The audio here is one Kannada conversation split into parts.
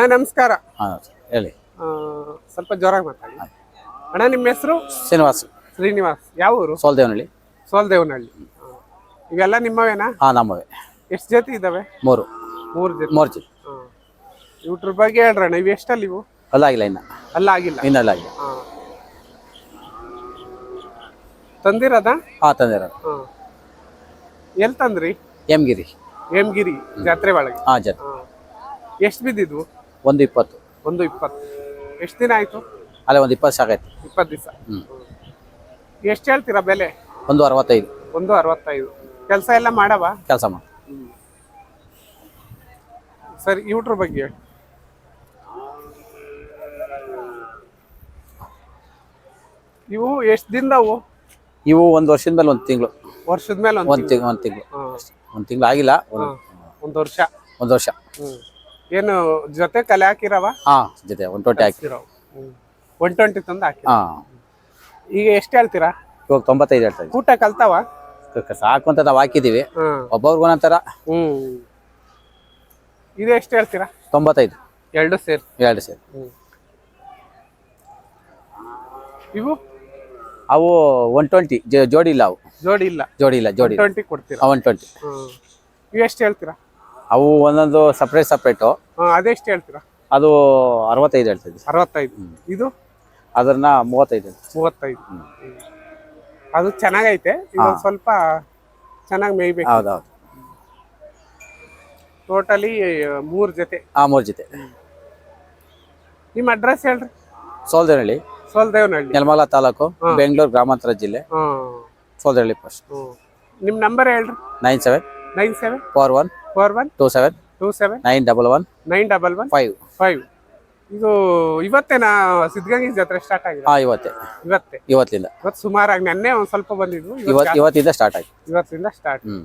ಅಣ್ಣ ನಮಸ್ಕಾರ. ಹಾಂ ಹೇಳಿ. ಆ, ಸ್ವಲ್ಪ ಜೋರಾಗಿ ಮಾತಾಡಿ. ಅಣ್ಣ ನಿಮ್ಮ ಹೆಸರು? ಶ್ರೀನಿವಾಸ್. ಶ್ರೀನಿವಾಸ್. ಯಾವ ಊರು? ಸೋಲ್ದೇವನಹಳ್ಳಿ. ಸೋಲ್ದೇವನಹಳ್ಳಿ. ಆ. ಇವೆಲ್ಲ ನಿಮ್ಮವೇನಾ? ಹಾಂ ನಮ್ಮವೇ. ಎಷ್ಟು ಜೊತೆ ಇದಾವೆ? ಮೂರು. ಮೂರು ಜೊತೆ. ಮೂರು ಜೊತೆ. ಆ. ಇವ್ರ ಬಗ್ಗೆ ಹೇಳ್ರಣ್ಣ ಇವು ಎಷ್ಟಲ್ಲಿ ಇವು? ಅಲ್ಲಾಗಿಲ್ಲ ಇನ್ನು. ಅಲ್ಲ ಆಗಿಲ್ಲ. ಇನ್ನು ಅಲ್ಲಾಗಿಲ್ಲ ಆ. ತಂದಿರದ? ಹಾಂ ತಂದಿರೋದು. ಎಲ್ಲಿ ತಂದ್ರಿ? ಎಮ್ಗಿರಿ ಹೇಮಗಿರಿ ಜಾತ್ರೆ ಒಳಗೆ. ಹಾಂ ಜನ ಎಷ್ಟು ಬಿದ್ದಿದ್ವು? ಒಂದು ಇಪ್ಪತ್ತು. ಒಂದು ಇಪ್ಪತ್ತು. ಎಷ್ಟು ದಿನ ಆಯಿತು? ಅಲ್ಲೇ ಒಂದು ಇಪ್ಪತ್ತು ಸಾಕಾಯ್ತು ಇಪ್ಪತ್ತು ದಿವಸ. ಹ್ಞೂ ಎಷ್ಟು ಹೇಳ್ತೀರಾ ಬೆಲೆ? ಒಂದು ಅರವತ್ತೈದು. ಒಂದು ಅರವತ್ತೈದು. ಕೆಲಸ ಎಲ್ಲ ಮಾಡವ? ಕೆಲಸ ಮಾಡಿ ಸರಿ ಇವ್ರ ಬಗ್ಗೆ ಹೇಳಿ. ಇವು ಎಷ್ಟು ದಿನದವು ಇವು ಒಂದು ವರ್ಷದ ಮೇಲೆ ಒಂದು ತಿಂಗಳು. ವರ್ಷದ ಮೇಲೆ ಒಂದು ಒಂದು ತಿಂಗಳು. ಒಂದು ತಿಂಗಳು. ಆಗಿಲ್ಲ. ಒಂದು ಒಂದು ವರ್ಷ. ಒಂದು ವರ್ಷ. ಹ್ಮ್. ಏನು ಜೊತೆ ಕಲೆ ಹಾಕಿರವ? ಹಾಂ ಜೊತೆ ಒನ್ ಟ್ವೆಂಟಿ ಹಾಕಿ. ಹಾಕಿರವು ಒನ್ ಟ್ವೆಂಟಿ ತಂದು ಹಾಕಿ. ಹಾಂ. ಈಗ ಎಷ್ಟು ಹೇಳ್ತೀರಾ? ಇವಾಗ ತೊಂಬತ್ತೈದು ಹೇಳ್ತಾ ಇದ್ದೀವಿ ಊಟ ಕಲ್ತಾವ? ಸಾಕು ಅಂತ ನಾವು ಹಾಕಿದ್ದೀವಿ ಹ್ಮ್ ಒಬ್ಬೊಬ್ರಿಗೆ ಒಂದೊಂಥರ. ಹ್ಮ್. ಇದು ಎಷ್ಟು ಹೇಳ್ತೀರಾ? ತೊಂಬತ್ತೈದು. ಎರಡು ಸೇರಿ. ಎರಡು ಸೇರಿ. ಇವು? ಅವು ಒನ್ ಟ್ವೆಂಟಿ ಜೋಡಿ ಇಲ್ಲ ಅವು. ಜೋಡಿ ಇಲ್ಲ. ಜೋಡಿ ಇಲ್ಲ ಜೋಡಿ ಟ್ವೆಂಟಿ ಕೊಡ್ತೀರಾ? ಒನ್ ಟ್ವೆಂಟಿ ಹ್ಮ್. ಇವು ಎಷ್ಟು ಹೇಳ್ತೀರಾ? ಅವು ಒಂದೊಂದು ಸಪ್ರೇಟ್ ಸಪ್ರೇಟು ಅದೆಷ್ಟು ಹೇಳ್ತೀರಾ? ಅದು ಅರವತ್ತೈದು ಹೇಳ್ತಿದ್ವಿ ಅರವತ್ತೈದು. ಇದು? ಅದನ್ನ ಮೂವತ್ತೈದು. ಮೂವತ್ತೈದು. ಅದು ಚೆನ್ನಾಗೈತೆ. ಸ್ವಲ್ಪ ಚೆನ್ನಾಗಿ ಮೇಯ್ಬೇಕು. ಹೌದೌದು. ಟೋಟಲಿ ಮೂರು ಜೊತೆ. ಆ ಮೂರು ಜೊತೆ. ನಿಮ್ಮ ಅಡ್ರೆಸ್ ಹೇಳ್ರಿ. ಸೋಲ್ದೇವನಹಳ್ಳಿ ಸೋಲ್ದೇವನಹಳ್ಳಿ. ನೆಲಮಲ ತಾಲೂಕು ಬೆಂಗಳೂರು ಗ್ರಾಮಾಂತರ ಜಿಲ್ಲೆ. ಸೋಲ್ದೇವಳ್ಳಿ ಫಸ್ಟ್ ನಿಮ್ಮ ನಂಬರ್ ಹೇಳ್ರಿ. Nine seven nine seven four one four one two seven two seven nine double one nine double one five five ಇದು ಇವತ್ತೇನಾ ಸಿದ್ಧಗಂಗೆ ಜಾತ್ರೆ ಸ್ಟಾರ್ಟ್ ಆಗಿದೆ ಹಾಂ ಇವತ್ತೇ. ಇವತ್ತೇ? ಇವತ್ತಿಂದ. ಇವತ್ತು ಸುಮಾರಾಗಿ ನೆನ್ನೆ ಒಂದ್ ಸ್ವಲ್ಪ ಬಂದಿದ್ವು. ಇವತ್ತು ಇವತ್ತು ಇವತ್ತಿಂದ ಸ್ಟಾರ್ಟ್ ಆಗಿ ಇವತ್ತಿಂದ ಸ್ಟಾರ್ಟ್ ಪ್ರತಿ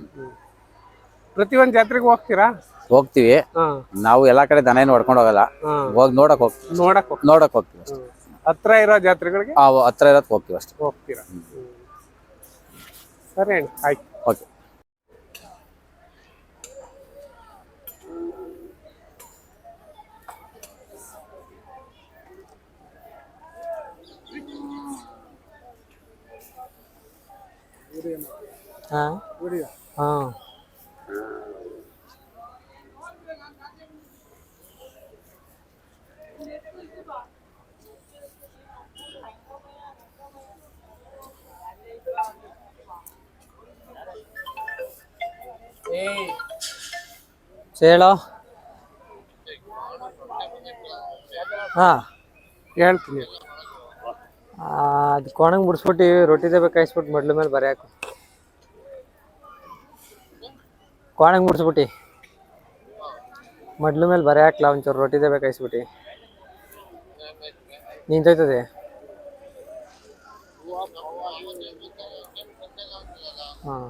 ಪ್ರತಿಯೊಂದು ಜಾತ್ರೆಗೆ ಹೋಗ್ತೀರಾ? ಹೋಗ್ತೀವಿ. ಹಾ. ನಾವು ಎಲ್ಲಾ ಕಡೆ ದನ ಏನು ಹೊಡ್ಕೊಂಡು ಹೋಗಲ್ಲ. ಹೋಗಿ ನೋಡಕ್ ಹೋಗ್ತೀವಿ ನೋಡಕ್ ನೋಡಕ್ ಹೋಗ್ತೀವಿ ಅಷ್ಟೇ. ಹತ್ರ ಇರೋ ಜಾತ್ರೆಗಳಿಗೆ? ಆ ಹತ್ರ ಇರೋದ್ ಹೋಗ್ತೀವಿ ಅಷ್ಟೇ. ಹೋಗ್ತೀರಾ? ಸರಿ ಆಯ್ತು. ಓಕೆ. ಹಾ ಹೇಳೋ ಹಾಂ ಹೇಳ್ತೀನಿ ಅದು ಕೋಣಂಗೆ ಬಿಡಿಸ್ಬಿಟ್ಟು ರೊಟ್ಟಿದೇ ಬೇಕಾಯಿಸ್ಬಿಟ್ಟು ಮೊಡ್ಲ ಮೇಲೆ ಬರೀ ಹಾಕು ಕೋಣಂಗೆ ಮುಡಿಸ್ಬಿಟ್ಟಿ. ಮಡ್ಲು ಮೇಲೆ ಬರೀ ಹಾಕ್ಲಾ ಒಂಚೂರು ರೊಟ್ಟಿದೇ ಬೇಕಾಯಿಸ್ಬಿಟ್ಟು ನಿಂತೋಯ್ತದೆ ಹಾಂ.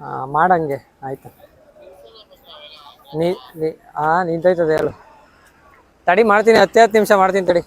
ಹಾಂ, ಮಾಡಂಗೆ, ಆಯ್ತು. ನೀ ನೀ ಹಾಂ ನಿಂತೋಯ್ತದೆ ಹೇಳು. ತಡಿ, ಮಾಡ್ತೀನಿ, ಹತ್ತು ಹತ್ತು ನಿಮಿಷ ಮಾಡ್ತೀನಿ, ತಡಿ.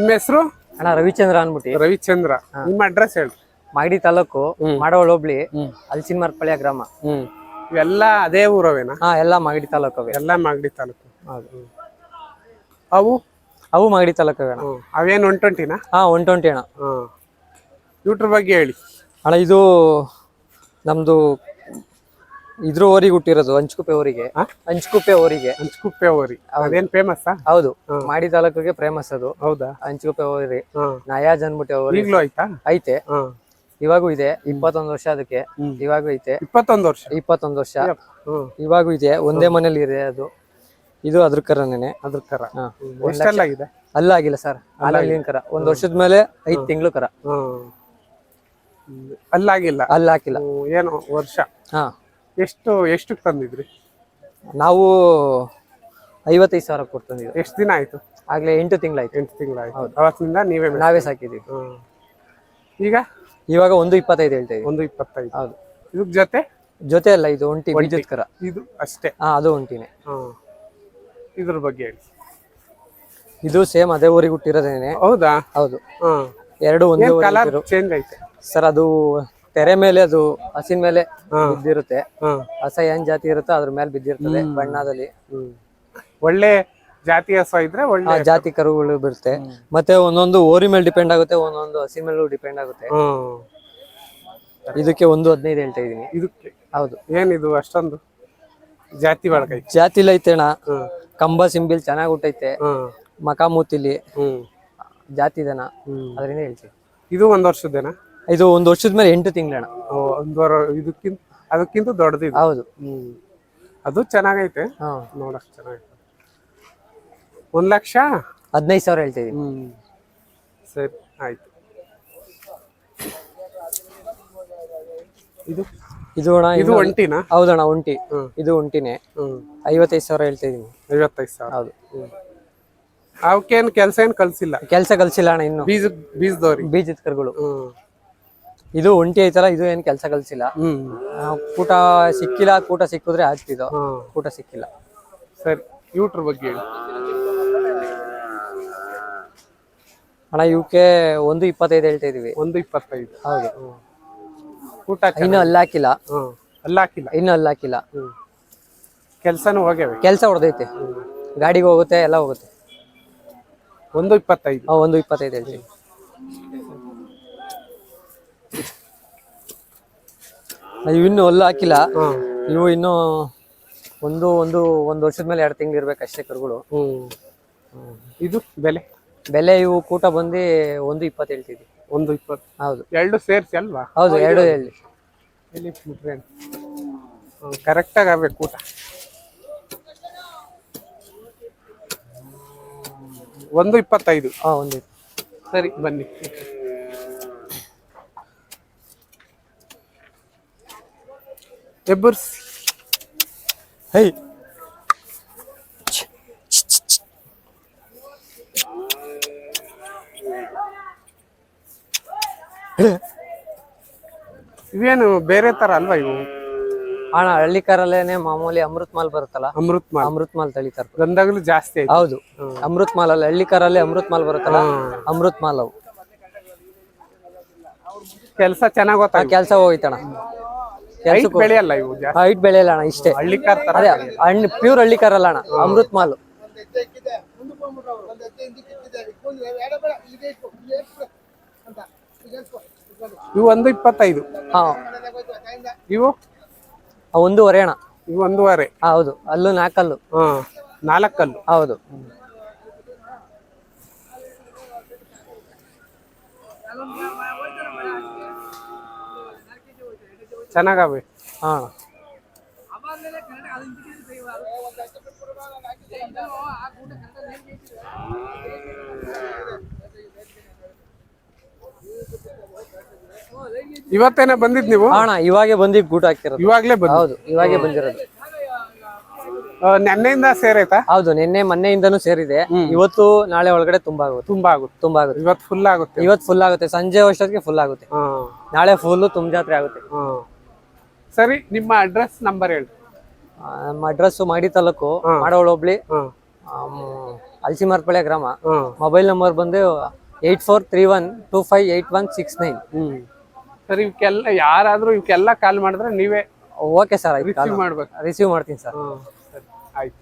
ನಿಮ್ಮ ಹೆಸರು? ಅಣ್ಣ ರವಿಚಂದ್ರ ಅನ್ಬಿಟ್ಟು ರವಿಚಂದ್ರ. ನಿಮ್ಮ ಅಡ್ರೆಸ್ ಹೇಳಿ ಮಾಗಡಿ ತಾಲೂಕು ಮಾಡವಳ ಹೋಬ್ಳಿ ಅಲ್ಸಿನ ಮರ್ಪಳ್ಯ ಗ್ರಾಮ. ಹ್ಮ್. ಇವೆಲ್ಲ ಅದೇ ಊರವೇನಾ? ಹಾ ಎಲ್ಲ ಮಾಗಡಿ ತಾಲೂಕು ಅವೆ ಎಲ್ಲ ಮಾಗಡಿ ತಾಲೂಕು. ಹೌದು. ಅವು? ಅವು ಮಾಗಡಿ ತಾಲೂಕು ಅವೇನು ಅಣ್ಣ. ಹ್ಮ್. ಅವೇನ್ ಒನ್ ಟ್ವೆಂಟಿನಾ ಹಾ ಒನ್ ಟ್ವೆಂಟಿ ಅಣ್ಣ. ಹ್ಮ್. ಇವ್ರ ಬಗ್ಗೆ ಹೇಳಿ. ಅಣ್ಣ ಇದು ನಮ್ದು ಇದ್ರ ಓರಿಗೆ ಹುಟ್ಟಿರೋದು ಹಂಚ್ಕುಪ್ಪೆ ಊರಿಗೆ ಹಾ? ಹಂಚ್ಕುಪ್ಪೆ ಊರಿಗೆ ಹಂಚ್ಕುಪ್ಪೆ ಓರಿ ಅದೇನ್ ಫೇಮಸ್ ಹೌದು. ಮಾಡಿ ತಾಲೂಕಿಗೆ ಫೇಮಸ್ ಅದು. ಹೌದಾ? ಹಂಚ್ಕುಪ್ಪೆ ಓರಿ ಹ್ಮ್ ನಯಾಜ್ ಅನ್ಬಿಟ್ಟು ಈಗ್ಲೂ ಆಯ್ತಾ? ಐತೆ. ಇವಾಗೂ ಇದೆ. ಇಪ್ಪತ್ತೊಂದು ವರ್ಷ ಅದಕ್ಕೆ. ಇವಾಗೂ ಐತೆ. ಇಪ್ಪತ್ತೊಂದು ವರ್ಷ? ಇಪ್ಪತ್ತೊಂದು ವರ್ಷ. ಹ್ಮ್ ಇವಾಗೂ ಇದೆ. ಒಂದೇ ಮನೇಲಿ ಇದೆ ಅದು. ಇದು ಅದ್ರ ಕರನೇನೆ ಅದ್ರ ಕರ ಹಾ ಎಷ್ಟೆಲ್ಲ ಆಗಿದೆ ಅಲ್ಲ ಆಗಿಲ್ಲ ಸರ್. ಅಲ್ಲಿನ ಕರ ಒಂದ್ ವರ್ಷದ ಮೇಲೆ ಐದ್ ತಿಂಗಳು ಕರ. ಹ್ಮ್ ಅಲ್ಲಾಗಿಲ್ಲ. ಅಲ್ಲಿ ಹಾಕಿಲ್ಲ ಹ್ಮ್, ಏನು ವರ್ಷ. ಹಾ. ಎಷ್ಟು ಎಷ್ಟಕ್ಕೆ ತಂದಿದ್ರಿ? ನಾವು ಐವತ್ತೈದು ಸಾವಿರ ಕೊಡ್ತಂದಿದ್ವಿ ಎಷ್ಟು ದಿನ ಆಯ್ತು? ಆಗ್ಲೇ ಎಂಟು ತಿಂಗಳಾಯ್ತು. ಎಂಟು ತಿಂಗಳಾಯ್ತು. ಅವತ್ತಿಂದ ನೀವೇ ಮೆ- ನಾವೇ ಸಾಕಿದೀವಿ ಹ್ಮ್. ಈಗ? ಇವಾಗ ಒಂದು ಇಪ್ಪತ್ತೈದು ಹೇಳ್ತಾ ಒಂದು ಇಪ್ಪತ್ತೈದು. ಹೌದು. ಇದ್ರ ಜೊತೆ? ಜೊತೆ ಅಲ್ಲ ಇದು ಒಂಟಿ ಕರ. ಇದು ಅಷ್ಟೇ. ಹಾ ಅದು ಒಂಟಿನೇ. ಹ್ಮ್. ಇದ್ರ ಬಗ್ಗೆ ಹೇಳಿ. ಇದು ಸೇಮ್ ಅದೇ ಊರಿಗೆ ಹುಟ್ಟಿರೋದೇನೆ. ಹೌದಾ? ಹೌದು. ಹ್ಮ್. ಎರಡು ಒಂದು ಕಲರ್ ಚೇಂಜ್ ಐತೆ? ಸರ್ ಅದು ತೆರೆ ಮೇಲೆ ಅದು ಹಸಿನ ಮೇಲೆ ಬಿದ್ದಿರುತ್ತೆ. ಹಸ ಏನ್ ಜಾತಿ ಇರುತ್ತೋ ಅದ್ರ ಮೇಲೆ ಬಿದ್ದಿರ್ತದೆ ಬಣ್ಣದಲ್ಲಿ. ಒಳ್ಳೆ ಜಾತಿ ಹಸ ಇದ್ರೆ ಒಳ್ಳೆ ಜಾತಿ ಕರುಗಳು ಬಿಡುತ್ತೆ ಮತ್ತೆ ಒಂದೊಂದು ಓರಿ ಮೇಲೆ ಡಿಪೆಂಡ್ ಆಗುತ್ತೆ ಒಂದೊಂದು ಹಸಿ ಮೇಲೂ ಡಿಪೆಂಡ್ ಆಗುತ್ತೆ. ಇದಕ್ಕೆ ಒಂದು ಹದಿನೈದು ಹೇಳ್ತಾ ಇದೀನಿ. ಇದಕ್ಕೆ? ಹೌದು. ಏನಿದು ಅಷ್ಟೊಂದು? ಜಾತಿ ಒಳಗೈತೆ ಜಾತಿಲಿ ಐತೆಣ ಕಂಬ ಸಿಂಬಿಲ್ ಚೆನ್ನಾಗಿ ಹುಟ್ಟೈತೆ. ಹ್ಮ್ ಮಕ ಮೂತಿಲಿ ಹ್ಮ್. ಜಾತಿ ದನ ಅದರಿಂದ ಹೇಳ್ತೀವಿ ಇದು ಒಂದ್ ವರ್ಷದ್ದೇನಾ? ಇದು ಒಂದು ವರ್ಷದ ಮೇಲೆ ಎಂಟು ತಿಂಗಳಣ ಒಂದ್ ಇದಕ್ಕಿಂತ ಅದಕ್ಕಿಂತ ದೊಡ್ಡದಿದೆ. ಹೌದು. ಅದು ಚೆನ್ನಾಗೈತೆ. ನೋಡಕ್ ಚೆನ್ನಾಗೈತೆ. ಒಂದ್ ಲಕ್ಷ? ಹದಿನೈದು ಸಾವಿರ ಹ್ಮ್. ಸರಿ ಆಯ್ತು. ಇದು? ಇದು ಅಣ್ಣ ಇದು ಒಂಟಿನ? ಹೌದಣ್ಣ ಒಂಟಿ. ಇದು ಒಂಟಿನೇ. ಐವತ್ತೈದು ಸಾವಿರ ಹೇಳ್ತಾ ಇದೀನಿ. ಐವತ್ತೈದು ಸಾವಿರ. ಹೌದು. ಅವಕ್ಕೇನು ಕೆಲಸ ಏನು ಕಲ್ಸಿಲ್ಲ? ಕೆಲಸ ಕಲ್ಸಿಲ್ಲ ಅಣ್ಣ ಇನ್ನು. ಬೀಜ ಬೀಜದವ್ರಿ ಬೀಜದ ಕರುಗಳು. ಹ್ಮ್. ಇದು ಒಂಟಿ ಐತಲ್ಲ ಇದು ಏನ್ ಕೆಲಸ ಕಲ್ಸಿಲ್ಲ. ಕೂಟ ಸಿಕ್ಕಿಲ್ಲ ಕೂಟ ಸಿಕ್ಕಿದ್ರೆ ಆಗ್ತಿದ್ದು ಕೂಟ ಸಿಕ್ಕಿಲ್ಲ. ಸರಿ ಯೂಟ್ರ ಬಗ್ಗೆ ಹೇಳಿ. ಅಣ್ಣ ಇವಕ್ಕೆ ಒಂದು ಇಪ್ಪತ್ತೈದು ಹೇಳ್ತಾ ಇದೀವಿ. ಒಂದು ಇಪ್ಪತ್ತೈದು. ಹೌದು. ಊಟ ಇನ್ನು ಅಲ್ಲಿ ಹಾಕಿಲ್ಲ. ಹ್ಮ್. ಅಲ್ಲ ಹಾಕಿಲ್ಲ? ಇನ್ನು ಅಲ್ಲಿ ಹಾಕಿಲ್ಲ. ಹ್ಮ್. ಕೆಲ್ಸನೂ ಹೋಗ್ಯಾವೆ ಕೆಲಸ ಹೊಡೆದೈತೆ. ಗಾಡಿಗೆ ಹೋಗುತ್ತೆ ಎಲ್ಲ ಹೋಗುತ್ತೆ. ಒಂದು ಇಪ್ಪತ್ತೈದು. ಒಂದು ಇಪ್ಪತ್ತೈದು ಹೇಳ್ತೀವಿ. ಇನ್ನು ಹೊಲ್ಲು ಹಾಕಿಲ್ಲ. ಇವು ಇನ್ನು ಒಂದು ಒಂದು ಒಂದು ವರ್ಷದ ಮೇಲೆ ಎರಡು ತಿಂಗಳು ಇರ್ಬೇಕು ಅಷ್ಟೇ ಕರುಗಳು. ಇದು ಬೆಲೆ? ಬೆಲೆ ಇವು ಕೂಟ ಬಂದು ಒಂದು ಇಪ್ಪತ್ತು ಹೇಳ್ತಿದ್ವಿ. ಒಂದು ಇಪ್ಪತ್ತು. ಹೌದು. ಎರಡು ಸೇರಿಸಿ ಅಲ್ವಾ? ಹೌದು ಎರಡು ಹೇಳಿ. ಕರೆಕ್ಟ್ ಕರೆಕ್ಟಾಗಿ ಆಗ್ಬೇಕು ಕೂಟ ಒಂದು ಇಪ್ಪತ್ತೈದು. ಹಾಂ ಒಂದು ಸರಿ ಬನ್ನಿ. ಎಬ್ಬರ್ಸ್ ಹೈ ಇವೇನು ಬೇರೆ ತರ ಅಲ್ವಾ ಇವು? ಅಣ್ಣ ಹಳ್ಳಿ ಕಾರಲ್ಲೇನೆ ಮಾಮೂಲಿ ಅಮೃತ್ ಮಾಲ್ ಬರುತ್ತಲ್ಲ? ಅಮೃತ್ ಮಾಲ್. ಅಮೃತ್ ಮಾಲ್ ತಳಿತಾರ. ಗಂಧಗಳು ಜಾಸ್ತಿ ಹೌದು. ಅಮೃತ್ ಮಾಲ್ ಅಲ್ಲ ಹಳ್ಳಿ ಕಾರಲ್ಲಿ ಅಮೃತ್ ಮಾಲ್ ಬರುತ್ತಲ್ಲ? ಅಮೃತ್ ಮಾಲ್ ಅವು. ಕೆಲಸ ಚೆನ್ನಾಗ್ ಗೊತ್ತಾಗ ಕೆಲಸ ಹೋಯ್ತಣ್ಣ ಹೈಟ್ ಬೆಳೆಯಲ್ಲ ಇವು ಜಾಸ್ತಿ? ಹೈಟ್ ಬೆಳೆಯಲ್ಲ ಅಣ್ಣ ಇಷ್ಟೇ. ಹಳ್ಳಿಕಾರ್ ತರ ಅದೇ ಹಣ್ಣು ಪ್ಯೂರ್ ಹಳ್ಳಿಕಾರ ಅಲ್ಲ ಅಣ್ಣ ಅಮೃತ್ ಮಾಲ್ ಇವು ಒಂದು ಇಪ್ಪತ್ತೈದು. ಹಾ. ಇವು? ಒಂದೂವರೆ ಅಣ್ಣ. ಇವು ಒಂದೂವರೆ. ಹಾ, ಹೌದು ಅಲ್ಲೂ ನಾಲ್ಕಲ್ಲು ಹ್ಮ್ ನಾಲ್ಕಲ್ಲು ಹೌದು. ಚೆನ್ನಾಗವೆ. ಹಾ. ಇವತ್ತೇನೆ ಬಂದಿದ್ ನೀವು? ಅಣ್ಣ ಇವಾಗೆ ಬಂದಿ ಗೂಟ ಹಾಕ್ತಿರೋದು. ಇವಾಗ್ಲೇ ಬಂದ್ ಹೌದು ಇವಾಗೆ ಬಂದಿರೋದು. ನಿನ್ನೆಯಿಂದ ಸೇರೈತಾ ಹೌದು ನಿನ್ನೆ ಮೊನ್ನೆಯಿಂದನು ಸೇರಿದೆ. ಇವತ್ತು ನಾಳೆ ಒಳಗಡೆ ತುಂಬಾ ಆಗುತ್ತೆ. ತುಂಬಾ ಆಗುತ್ತೆ. ತುಂಬಾ ಆಗುತ್ತೆ. ಇವತ್ತು ಫುಲ್ ಆಗುತ್ತೆ. ಇವತ್ತು ಫುಲ್ ಆಗುತ್ತೆ. ಸಂಜೆ ಅಷ್ಟೊತ್ತಿಗೆ ಫುಲ್ ಆಗುತ್ತೆ. ನಾಳೆ ಫುಲ್ ತುಂಬ ಜಾತ್ರೆ ಆಗುತ್ತೆ ಸರಿ ನಿಮ್ಮ ಅಡ್ರೆಸ್ ನಂಬರ್ ಹೇಳಿ. ನಮ್ಮ ಅಡ್ರೆಸ್ ಮಾಡಿ ತಾಲೂಕು ಮಾಡವಳ ಹೋಬ್ಳಿ ಹಾ. ಅಲ್ಸಿಮಾರ್ಪಳ್ಳಿ ಗ್ರಾಮ. ಮೊಬೈಲ್ ನಂಬರ್ ಬಂದು eight four three one two five eight one six nine ಸರಿ ಇವಕ್ಕೆಲ್ಲ ಯಾರಾದ್ರೂ ಇವಕ್ಕೆಲ್ಲ ಕಾಲ್ ಮಾಡಿದ್ರೆ ನೀವೇ ಓಕೆ ಸರ್ ರಿಸೀವ್ ಮಾಡ್ಬೇಕು. ರಿಸೀವ್ ಮಾಡ್ತೀನಿ ಸರಿ ಆಯ್ತು.